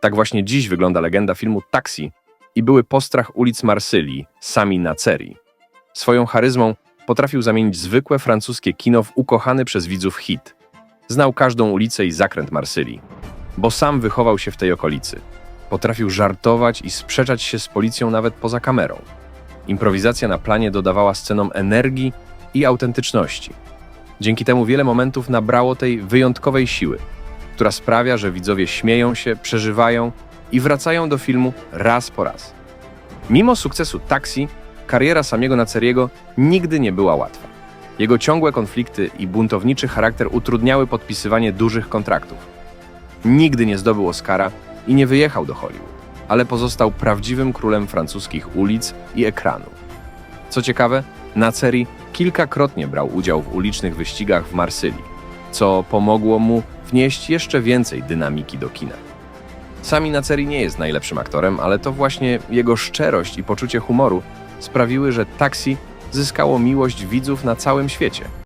Tak właśnie dziś wygląda legenda filmu Taxi i były postrach ulic Marsylii, Sami Naceri. Swoją charyzmą potrafił zamienić zwykłe francuskie kino w ukochany przez widzów hit. Znał każdą ulicę i zakręt Marsylii, bo sam wychował się w tej okolicy. Potrafił żartować i sprzeczać się z policją nawet poza kamerą. Improwizacja na planie dodawała scenom energii i autentyczności. Dzięki temu wiele momentów nabrało tej wyjątkowej siły, która sprawia, że widzowie śmieją się, przeżywają i wracają do filmu raz po raz. Mimo sukcesu Taxi, kariera samego Naceriego nigdy nie była łatwa. Jego ciągłe konflikty i buntowniczy charakter utrudniały podpisywanie dużych kontraktów. Nigdy nie zdobył Oscara i nie wyjechał do Hollywood, ale pozostał prawdziwym królem francuskich ulic i ekranu. Co ciekawe, Naceri kilkakrotnie brał udział w ulicznych wyścigach w Marsylii, co pomogło mu wnieść jeszcze więcej dynamiki do kina. Sami Naceri nie jest najlepszym aktorem, ale to właśnie jego szczerość i poczucie humoru sprawiły, że Taxi zyskało miłość widzów na całym świecie.